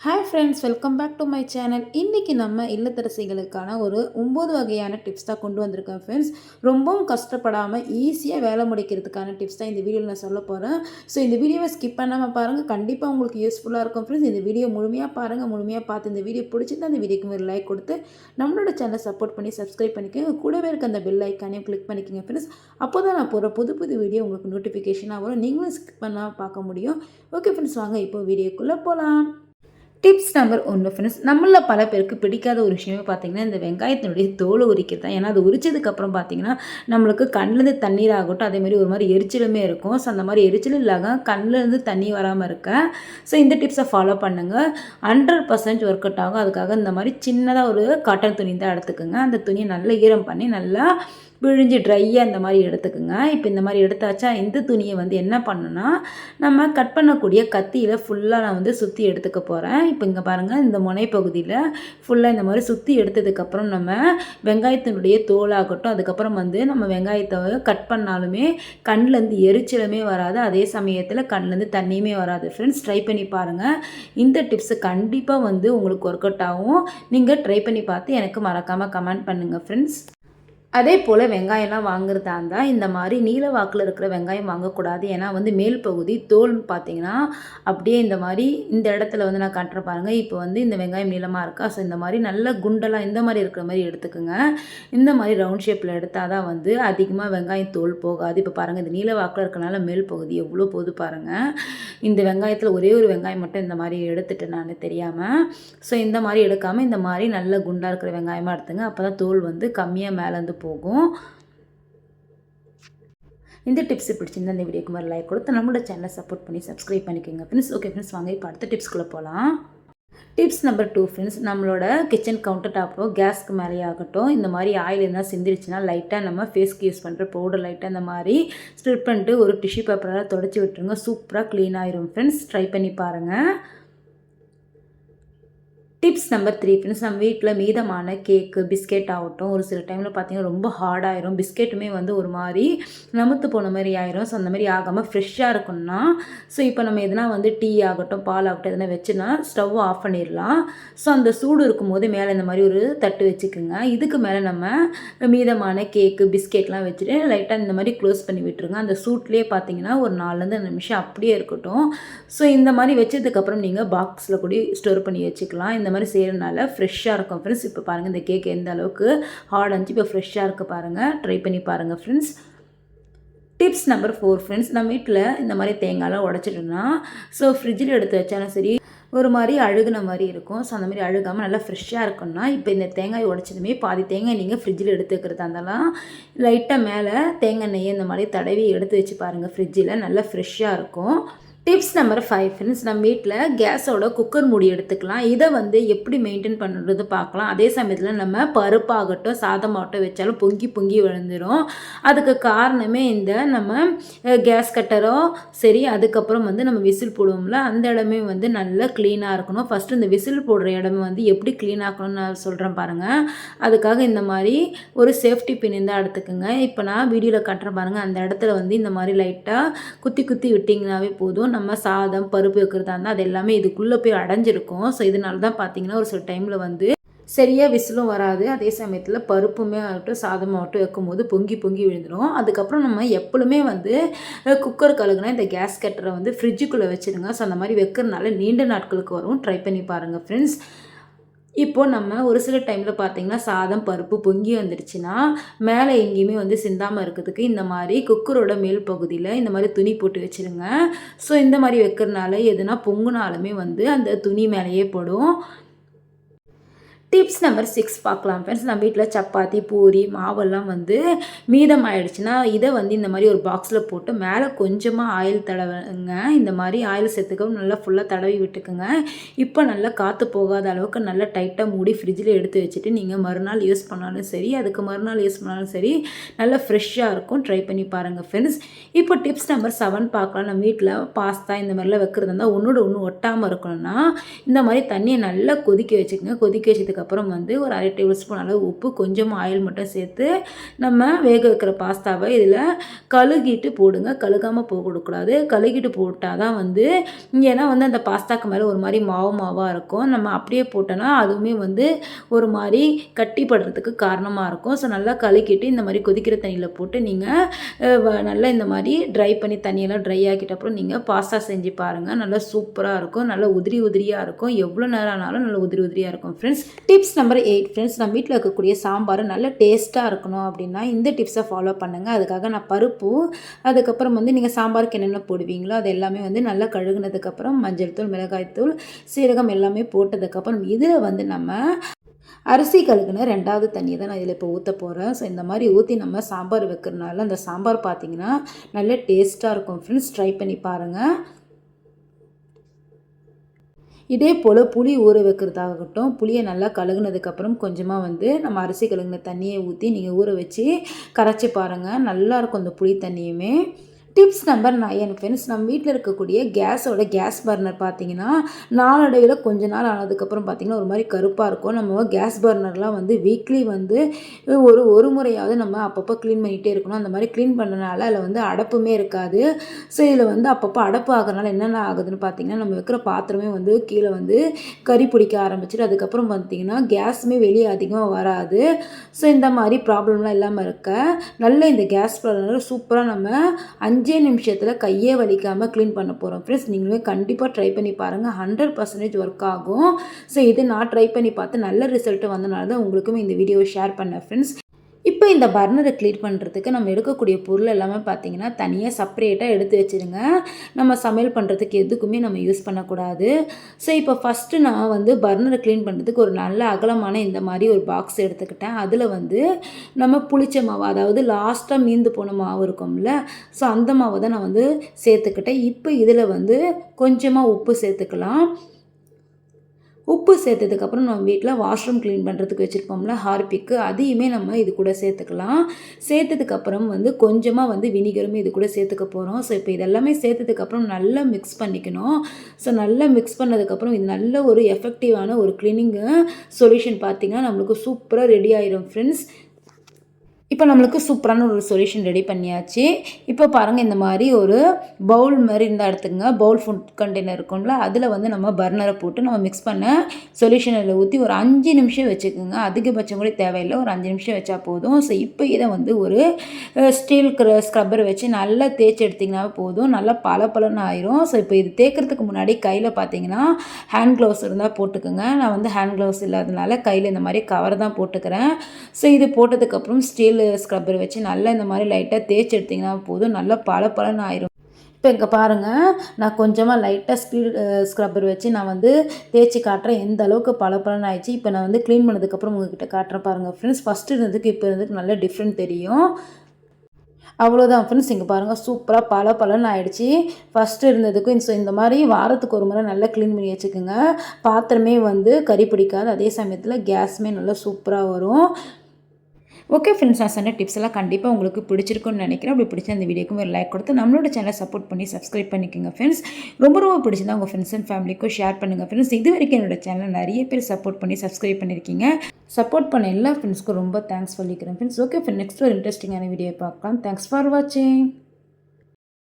Hi friends welcome back to my channel இன்றைக்கி நம்ம இல்லத்தரசிகளுக்கான ஒரு ஒம்பது வகையான டிப்ஸ் தான் கொண்டு வந்திருக்கேன் ஃப்ரெண்ட்ஸ் ரொம்பவும் கஷ்டப்படாமல் ஈஸியாக வேலை முடிக்கிறதுக்கான டிப்ஸ் தான் இந்த வீடியோவில் நான் சொல்ல போகிறேன் ஸோ இந்த வீடியோவை ஸ்கிப் பண்ணாமல் பாருங்கள் கண்டிப்பாக உங்களுக்கு யூஸ்ஃபுல்லாக இருக்கும் ஃப்ரெண்ட்ஸ் இந்த வீடியோ முழுமையாக பாருங்கள் முழுமையாக பார்த்து இந்த வீடியோ பிடிச்சிருந்தா அந்த வீடியோக்கு ஒரு லைக் கொடுத்து நம்மளோட சேனலை சப்போர்ட் பண்ணி சப்ஸ்கிரைப் பண்ணிக்கோங்க. கூடவே இருக்க அந்த பெல் ஐக்கானையும் கிளிக் பண்ணிக்கோங்க ஃப்ரெண்ட்ஸ் அப்போ தான் நான் போகிற புது புது வீடியோ உங்களுக்கு நோட்டிஃபிகேஷனாக வரும். நீங்களும் ஸ்கிப் பண்ணால் பார்க்க முடியும். ஓகே ஃப்ரெண்ட்ஸ் வாங்க இப்போ வீடியோக்குள்ளே போகலாம் டிப்ஸ் நம்பர் ஒன்று ஃப்ரெண்ட்ஸ் நம்மள பல பேருக்கு பிடிக்காத ஒரு விஷயமே பார்த்தீங்கன்னா இந்த வெங்காயத்தினுடைய தோலை உரிக்கிறது தான். ஏன்னா அது உரிச்சதுக்கப்புறம் பார்த்தீங்கன்னா நம்மளுக்கு கண்ணிலேருந்து தண்ணீர் ஆகட்டும் அதேமாதிரி ஒரு மாதிரி எரிச்சலுமே இருக்கும். ஸோ அந்த மாதிரி எரிச்சல் இல்லாமல் கண்ணிலேருந்து தண்ணி வராமல் இருக்க. ஸோ இந்த டிப்ஸை ஃபாலோ பண்ணுங்கள் ஹண்ட்ரட் பர்சன்ட் ஒர்க் அவுட் ஆகும். அதுக்காக இந்த மாதிரி சின்னதாக ஒரு காட்டன் துணி தான் எடுத்துக்கோங்க. அந்த துணியை நல்லா ஈரம் பண்ணி நல்லா பிழிஞ்சு ட்ரையாக இந்த மாதிரி எடுத்துக்கோங்க. இப்போ இந்த மாதிரி எடுத்தாச்சா இந்த துணியை வந்து என்ன பண்ணுன்னா நம்ம கட் பண்ணக்கூடிய கத்தியில் ஃபுல்லாக நான் வந்து சுற்றி எடுத்துக்க போகிறேன் இப்போ இங்கே பாருங்கள் இந்த முனைப்பகுதியில் ஃபுல்லாக இந்த மாதிரி சுற்றி எடுத்ததுக்கப்புறம் நம்ம வெங்காயத்தினுடைய தோலாகட்டும் அதுக்கப்புறம் வந்து நம்ம வெங்காயத்தை கட் பண்ணாலுமே கண்ணிலேருந்து எரிச்சலுமே வராது. அதே சமயத்தில் கண்ணிலேருந்து தண்ணியுமே வராது. ஃப்ரெண்ட்ஸ் ட்ரை பண்ணி பாருங்கள் இந்த டிப்ஸு கண்டிப்பாக வந்து உங்களுக்கு ஒர்க் அவுட் ஆகும். நீங்கள் ட்ரை பண்ணி பார்த்து எனக்கு மறக்காமல் கமெண்ட் பண்ணுங்கள் ஃப்ரெண்ட்ஸ் அதே போல் வெங்காயம்லாம் வாங்குறதா இருந்தால் இந்த மாதிரி நீல வாக்கில் இருக்கிற வெங்காயம் வாங்கக்கூடாது. ஏன்னா வந்து மேல் பகுதி தோல்னு பார்த்தீங்கன்னா அப்படியே இந்த மாதிரி இந்த இடத்துல வந்து நான் காட்டுற பாருங்கள் இப்போ வந்து இந்த வெங்காயம் நீளமாக இருக்கா? ஸோ இந்த மாதிரி நல்ல குண்டெல்லாம் இந்த மாதிரி இருக்கிற மாதிரி எடுத்துக்கோங்க. இந்த மாதிரி ரவுண்ட் ஷேப்பில் எடுத்தால் தான் வந்து அதிகமாக வெங்காயம் தோல் போகாது. இப்போ பாருங்கள் இந்த நீல வாக்கில் இருக்கனால மேல் பகுதி எவ்வளோ போது பாருங்கள் இந்த வெங்காயத்தில் ஒரே ஒரு வெங்காயம் மட்டும் இந்த மாதிரி எடுத்துட்டு நான் தெரியாமல் ஸோ இந்த மாதிரி எடுக்காமல் இந்த மாதிரி நல்ல குண்டாக இருக்கிற வெங்காயமாக எடுத்துங்க. அப்போ தான் தோல் வந்து கம்மியாக மேலேருந்து போகும். இந்த டிப்ஸ் பிடிச்சிருந்தா இந்த வீடியோக்கு மாதிரி லைக் கொடுத்து நம்மளோட சேனலை சப்போர்ட் பண்ணி சப்ஸ்கிரைப் பண்ணிக்கோங்க ஃப்ரெண்ட்ஸ் ஓகே ஃப்ரெண்ட்ஸ் வாங்க இப்போ அடுத்த டிப்ஸ்குள்ளே போகலாம் டிப்ஸ் நம்பர் டூ ஃப்ரெண்ட்ஸ் நம்மளோட கிச்சன் கவுண்டர் டாப்போ கேஸ்க்கு மேலே ஆகட்டும். இந்த மாதிரி ஆயில் இருந்தால் சிந்திருச்சுன்னா லைட்டாக நம்ம ஃபேஸ்க்கு யூஸ் பண்ணுற பவுடர் லைட்டாக இந்த மாதிரி ஸ்ப்ரிட் பண்ணிட்டு ஒரு டிஷ்யூ பேப்பரால் தொடச்சி விட்டுருங்க. சூப்பராக க்ளீன் ஆயிரும் ஃப்ரெண்ட்ஸ் ட்ரை பண்ணி பாருங்கள் டிப்ஸ் நம்பர் த்ரீ ஃப்ரெண்ட்ஸ் நம்ம வீட்டில் மீதமான கேக்கு பிஸ்கெட் ஆகட்டும். ஒரு சில டைமில் பார்த்தீங்கன்னா ரொம்ப ஹார்டாயிரும் பிஸ்கெட்டுமே வந்து ஒரு மாதிரி நமுத்து போன மாதிரி ஆயிரும். ஸோ அந்த மாதிரி ஆகாமல் ஃப்ரெஷ்ஷாக இருக்கும்னா ஸோ இப்போ நம்ம எதனா வந்து டீ ஆகட்டும் பால் ஆகட்டும் எதனா வச்சுன்னா ஸ்டவ் ஆஃப் பண்ணிடலாம். ஸோ அந்த சூடு இருக்கும்போது மேலே இந்த மாதிரி ஒரு தட்டு வச்சுக்கோங்க. இதுக்கு மேலே நம்ம மீதமான கேக்கு பிஸ்கெட்லாம் வச்சுட்டு லைட்டாக இந்த மாதிரி க்ளோஸ் பண்ணி விட்டுருங்க. அந்த சூட்லேயே பார்த்தீங்கன்னா ஒரு நாலுலேருந்து நிமிஷம் அப்படியே இருக்கட்டும். ஸோ இந்த மாதிரி வச்சதுக்கப்புறம் நீங்கள் பாக்ஸில் கூட ஸ்டோர் பண்ணி வச்சுக்கலாம். இந்த மாதிரி செய்கிறனால ஃப்ரெஷ்ஷாக இருக்கும் ஃப்ரெண்ட்ஸ் இப்போ பாருங்கள் இந்த கேக் எந்த அளவுக்கு ஹார்ட் இருந்துச்சு. இப்போ ஃப்ரெஷ்ஷாக இருக்குது பாருங்கள் ட்ரை பண்ணி பாருங்கள் friends tips number four friends நம்ம வீட்டில் இந்த மாதிரி தேங்காயெலாம் உடச்சிட்டோம்னா ஸோ ஃப்ரிட்ஜில் எடுத்து வச்சாலும் சரி ஒரு மாதிரி அழுகுன மாதிரி இருக்கும். ஸோ அந்த மாதிரி அழுகாமல் நல்லா ஃப்ரெஷ்ஷாக இருக்கும்னா இப்போ இந்த தேங்காய் உடச்சதுமே பாதி தேங்காய் நீங்கள் ஃப்ரிட்ஜில் எடுத்துக்கிறதா இருந்தாலும் லைட்டாக மேலே தேங்காய் நெய்யை இந்த மாதிரி தடவி எடுத்து வச்சு பாருங்கள் ஃப்ரிட்ஜில் நல்லா ஃப்ரெஷ்ஷாக இருக்கும். டிப்ஸ் நம்பர் ஃபைவ் ஃப்ரெண்ட்ஸ் நம்ம வீட்டில் கேஸோட குக்கர் மூடி எடுத்துக்கலாம். இதை வந்து எப்படி மெயின்டைன் பண்ணுறது பார்க்கலாம். அதே சமயத்தில் நம்ம பருப்பாகட்டும் சாதமாகட்டும் வச்சாலும் பொங்கி பொங்கி விழுந்துடும் அதுக்கு காரணமே இந்த நம்ம கேஸ் கட்டரோ சரி அதுக்கப்புறம் வந்து நம்ம விசில் போடுவோம்ல அந்த இடமே வந்து நல்லா க்ளீனாக இருக்கணும். ஃபஸ்ட்டு இந்த விசில் போடுற இடமே வந்து எப்படி க்ளீன் ஆக்கணும்னு நான் சொல்கிறேன் பாருங்கள் அதுக்காக இந்த மாதிரி ஒரு சேஃப்டி பின் இருந்தால் எடுத்துக்கோங்க. இப்போ நான் வீடியோவில் கட்டுறேன் பாருங்கள் அந்த இடத்துல வந்து இந்த மாதிரி லைட்டாக குத்தி குத்தி விட்டிங்கனாவே போதும். நம்ம சாதம் பருப்பு வைக்கிறதா இருந்தால் அது எல்லாமே இதுக்குள்ளே போய் அடைஞ்சிருக்கும். ஸோ இதனால தான் பார்த்தீங்கன்னா ஒரு சில டைமில் வந்து சரியாக விசிலும் வராது. அதே சமயத்தில் பருப்புமே ஆகட்டும் சாதமாகட்டும் வைக்கும்போது பொங்கி பொங்கி விழுந்துடும் அதுக்கப்புறம் நம்ம எப்பொழுதுமே வந்து குக்கர் கழுகுனா இந்த கேஸ் கட்டரை வந்து ஃப்ரிட்ஜுக்குள்ளே வச்சுருங்க. ஸோ அந்த மாதிரி வைக்கிறதுனால நீண்ட நாட்களுக்கு வரும். ட்ரை பண்ணி பாருங்கள் ஃப்ரெண்ட்ஸ் இப்போது நம்ம ஒரு சில டைமில் பார்த்திங்கன்னா சாதம் பருப்பு பொங்கி வந்துடுச்சுன்னா மேலே எங்கேயுமே வந்து சிந்தாமல் இருக்கிறதுக்கு இந்த மாதிரி குக்கரோட மேல் பகுதியில் இந்த மாதிரி துணி போட்டு வச்சுருங்க. ஸோ இந்த மாதிரி வைக்கிறனால எதுனா பொங்குனாலுமே வந்து அந்த துணி மேலேயே போடும். டிப்ஸ் நம்பர் சிக்ஸ் பார்க்கலாம் ஃப்ரெண்ட்ஸ் நம்ம வீட்டில் சப்பாத்தி பூரி மாவெல்லாம் வந்து மீதம் ஆயிடுச்சுன்னா இதை வந்து இந்த மாதிரி ஒரு பாக்ஸில் போட்டு மேலே கொஞ்சமாக ஆயில் தடவுங்க. இந்த மாதிரி ஆயில் சேர்த்துக்கவும் நல்லா ஃபுல்லாக தடவி விட்டுக்குங்க. இப்போ நல்லா காற்று போகாத அளவுக்கு நல்லா டைட்டாக மூடி ஃப்ரிட்ஜில் எடுத்து வச்சுட்டு நீங்கள் மறுநாள் யூஸ் பண்ணாலும் சரி அதுக்கு மறுநாள் யூஸ் பண்ணாலும் சரி நல்லா ஃப்ரெஷ்ஷாக இருக்கும். ட்ரை பண்ணி பாருங்கள் ஃப்ரெண்ட்ஸ் இப்போ டிப்ஸ் நம்பர் செவன் பார்க்கலாம். நம்ம வீட்டில் பாஸ்தா இந்த மாதிரிலாம் வைக்கிறது இருந்தால் ஒன்றோட ஒன்று ஒட்டாமல் இருக்கணும்னா இந்த மாதிரி தண்ணியை நல்லா கொதிக்க வச்சுக்கோங்க. கொதிக்க வச்சதுக்கு வச்சதுக்கப்புறம் வந்து ஒரு அரை டேபிள் ஸ்பூன் அளவு உப்பு கொஞ்சமாக ஆயில் மட்டும் சேர்த்து நம்ம வேக வைக்கிற பாஸ்தாவை இதில் கழுகிட்டு போடுங்க. கழுகாமல் போக கொடுக்கூடாது கழுகிட்டு போட்டால் தான் வந்து ஏன்னா வந்து அந்த பாஸ்தாக்கு மேலே ஒரு மாதிரி மாவு மாவாக இருக்கும். நம்ம அப்படியே போட்டோன்னா அதுவுமே வந்து ஒரு மாதிரி கட்டிப்படுறதுக்கு காரணமாக இருக்கும். ஸோ நல்லா கழுகிட்டு இந்த மாதிரி கொதிக்கிற தண்ணியில் போட்டு நீங்கள் நல்லா இந்த மாதிரி ட்ரை பண்ணி தண்ணியெல்லாம் ட்ரை ஆக்கிட்ட அப்புறம் நீங்கள் பாஸ்தா செஞ்சு பாருங்கள் நல்லா சூப்பராக இருக்கும். நல்லா உதிரி உதிரியாக இருக்கும். எவ்வளோ நேரம் ஆனாலும் நல்லா உதிரி உதிரியாக இருக்கும் friends tips number eight friends நம்ம வீட்டில் இருக்கக்கூடிய சாம்பார் நல்ல டேஸ்ட்டாக இருக்கணும் அப்படின்னா இந்த டிப்ஸை ஃபாலோ பண்ணுங்கள் அதுக்காக நான் பருப்பு அதுக்கப்புறம் வந்து நீங்கள் சாம்பாருக்கு என்னென்ன போடுவீங்களோ அது எல்லாமே வந்து நல்லா கழுகுனதுக்கப்புறம் மஞ்சள் தூள் மிளகாய்த்தூள் சீரகம் எல்லாமே போட்டதுக்கப்புறம் இதில் வந்து நம்ம அரிசி கழுகுன ரெண்டாவது தண்ணியை தான் நான் இதில் இப்போ ஊற்ற போகிறேன் ஸோ இந்த மாதிரி ஊற்றி நம்ம சாம்பார் வைக்கிறனால அந்த சாம்பார் பார்த்திங்கன்னா நல்ல டேஸ்ட்டாக இருக்கும். ஃப்ரெண்ட்ஸ் ட்ரை பண்ணி பாருங்கள் இதே போல் புளி ஊற வைக்கிறதாகட்டும் புளியை நல்லா கழுகுனதுக்கப்புறம் கொஞ்சமாக வந்து நம்ம அரிசி கழுகுன தண்ணியை ஊற்றி நீங்கள் ஊற வச்சு கரைச்சி பாருங்கள் நல்லாயிருக்கும் அந்த புளி தண்ணியுமே. டிப்ஸ் நம்பர் நயன் ஃப்ரெண்ட்ஸ் நம்ம வீட்டில் இருக்கக்கூடிய கேஸோட கேஸ் பர்னர் பார்த்தீங்கன்னா நாளடைவில் கொஞ்ச நாள் ஆனதுக்கப்புறம் பார்த்திங்கன்னா ஒரு மாதிரி கருப்பாக இருக்கும். நம்ம கேஸ் பர்னர்லாம் வந்து வீக்லி வந்து ஒரு ஒரு முறையாவது நம்ம அப்பப்போ க்ளீன் பண்ணிகிட்டே இருக்கணும். அந்த மாதிரி க்ளீன் பண்ணனால அதில் வந்து அடப்புமே இருக்காது. ஸோ இதில் வந்து அப்பப்போ அடப்பு ஆகிறனால என்னென்ன ஆகுதுன்னு பார்த்தீங்கன்னா நம்ம வைக்கிற பாத்திரமே வந்து கீழே வந்து கறி பிடிக்க ஆரம்பிச்சிட்டு அதுக்கப்புறம் பார்த்திங்கன்னா கேஸுமே வெளியே அதிகமாக வராது. ஸோ இந்த மாதிரி ப்ராப்ளம்லாம் இல்லாமல் இருக்க. நல்ல இந்த கேஸ் பர்னர் சூப்பராக நம்ம அஞ்சு அஞ்சே நிமிஷத்தில் கையே வலிக்காமல் க்ளீன் பண்ண போகிறோம் ஃப்ரெண்ட்ஸ் நீங்களுமே கண்டிப்பாக ட்ரை பண்ணி பாருங்கள் ஹண்ட்ரட் பர்சன்டேஜ் ஒர்க் ஆகும். ஸோ இது நான் ட்ரை பண்ணி பார்த்து நல்ல ரிசல்ட்டு வந்தனால தான் உங்களுக்கும் இந்த வீடியோவை ஷேர் பண்ணேன் ஃப்ரெண்ட்ஸ் இப்போ இந்த பர்னரை க்ளீன் பண்ணுறதுக்கு நம்ம எடுக்கக்கூடிய பொருள் எல்லாமே பார்த்திங்கன்னா தனியாக செப்பரேட்டாக எடுத்து வச்சுருங்க. நம்ம சமையல் பண்ணுறதுக்கு எதுக்குமே நம்ம யூஸ் பண்ணக்கூடாது. ஸோ இப்போ ஃபஸ்ட்டு நான் வந்து பர்னரை க்ளீன் பண்ணுறதுக்கு ஒரு நல்ல அகலமான இந்த மாதிரி ஒரு பாக்ஸ் எடுத்துக்கிட்டேன். அதில் வந்து நம்ம புளிச்ச மாவு அதாவது லாஸ்ட்டாக மீந்து போன மாவு இருக்கும்ல ஸோ அந்த மாவை தான் நான் வந்து சேர்த்துக்கிட்டேன். இப்போ இதில் வந்து கொஞ்சமாக உப்பு சேர்த்துக்கலாம். உப்பு சேர்த்ததுக்கப்புறம் நம்ம வீட்டில் வாஷ்ரூம் க்ளீன் பண்ணுறதுக்கு வச்சுருப்போம்ல ஹார்பிக்கு அதையுமே நம்ம இது கூட சேர்த்துக்கலாம். சேர்த்ததுக்கப்புறம் வந்து கொஞ்சமாக வந்து வினிகரும் இது கூட சேர்த்துக்க போகிறோம் ஸோ இப்போ இதெல்லாமே சேர்த்ததுக்கப்புறம் நல்லா மிக்ஸ் பண்ணிக்கணும். ஸோ நல்லா மிக்ஸ் பண்ணதுக்கப்புறம் இது நல்ல ஒரு எஃபெக்டிவான ஒரு க்ளீனிங்கு சொல்யூஷன் பார்த்திங்கன்னா நம்மளுக்கு சூப்பராக ரெடி ஆயிரும் ஃப்ரெண்ட்ஸ் இப்போ நம்மளுக்கு சூப்பரான ஒரு சொல்யூஷன் ரெடி பண்ணியாச்சு. இப்போ பாருங்கள் இந்த மாதிரி ஒரு பவுல் மாதிரி இருந்தால் எடுத்துக்கங்க. பவுல் ஃபுட் கண்டெய்னர் இருக்கும்ல அதில் வந்து நம்ம பர்னரை போட்டு நம்ம மிக்ஸ் பண்ண சொல்யூஷன் அதில் ஊற்றி ஒரு அஞ்சு நிமிஷம் வச்சுக்கோங்க. அதிகபட்சம் கூட தேவையில்லை. ஒரு அஞ்சு நிமிஷம் வச்சா போதும். ஸோ இப்போ இதை வந்து ஒரு ஸ்டீல் ஸ்க்ரப்பர் வச்சு நல்லா தேய்ச்சி எடுத்திங்கன்னா போதும். நல்லா பல பலன்னு ஆயிரும். ஸோ இப்போ இது தேய்க்கிறதுக்கு முன்னாடி கையில் பார்த்தீங்கன்னா ஹேண்ட் க்ளவுஸ் இருந்தால் போட்டுக்கோங்க. நான் வந்து ஹேண்ட் க்ளவுஸ் இல்லாதனால கையில் இந்த மாதிரி கவர் தான் போட்டுக்கிறேன். ஸோ இது போட்டதுக்கப்புறம் ஸ்டீல் ஸ்டீல் ஸ்க்ரப்பர் வச்சு நல்லா இந்த மாதிரி லைட்டாக தேய்ச்சி எடுத்திங்கன்னா போதும். நல்லா பல பலன்னு ஆயிரும். இப்போ இங்கே பாருங்கள் நான் கொஞ்சமாக லைட்டாக ஸ்பீட் ஸ்க்ரப்பர் வச்சு நான் வந்து தேய்ச்சி காட்டுறேன். எந்த அளவுக்கு பல பலன் ஆயிடுச்சு. இப்போ நான் வந்து க்ளீன் பண்ணதுக்கப்புறம் உங்ககிட்ட காட்டுறேன் பாருங்கள் ஃப்ரெண்ட்ஸ் ஃபஸ்ட்டு இருந்ததுக்கு இப்போ இருந்ததுக்கு நல்ல டிஃப்ரெண்ட் தெரியும். அவ்வளோதான் ஃப்ரெண்ட்ஸ் இங்கே பாருங்கள் சூப்பராக பல பலன்னு ஆகிடுச்சி ஃபஸ்ட்டு இருந்ததுக்கும் இந்த மாதிரி வாரத்துக்கு ஒரு முறை நல்லா க்ளீன் பண்ணி வச்சுக்கோங்க. பாத்திரமே வந்து கறி பிடிக்காது. அதே சமயத்தில் கேஸுமே நல்லா சூப்பராக வரும். ஓகே ஃப்ரெண்ட்ஸ் நான் சொன்ன டிப்ஸ் எல்லாம் கண்டிப்பாக உங்களுக்கு பிடிச்சிருக்குன்னு நினைக்கிறேன். அப்படி பிடிச்ச அந்த வீடியோக்கும் ஒரு லைக் கொடுத்து நம்மளோட சேனலை சப்போர்ட் பண்ணி சப்ஸ்கிரைப் பண்ணிக்கோங்க ஃப்ரெண்ட்ஸ் ரொம்ப ரொம்ப பிடிச்சிருந்தா உங்கள் ஃப்ரெண்ட்ஸ் அண்ட் ஃபேமிலிக்கும் ஷேர் பண்ணுங்கள் ஃப்ரெண்ட்ஸ் இது வரைக்கும் என்னோட சேனல் நிறைய பேர் சப்போர்ட் பண்ணி சப்ஸ்கிரைப் பண்ணியிருக்கீங்க சப்போர்ட் பண்ண எல்லா ஃப்ரெண்ட்ஸ்க்கும் ரொம்ப தேங்க்ஸ் சொல்லிக்கிறேன் ஃப்ரெண்ட்ஸ் ஓகே ஃப்ரெண்ட் நெக்ஸ்ட் ஒரு இன்ட்ரெஸ்டிங்கான வீடியோ பார்க்கலாம். தேங்க்ஸ் ஃபார் வாட்சிங்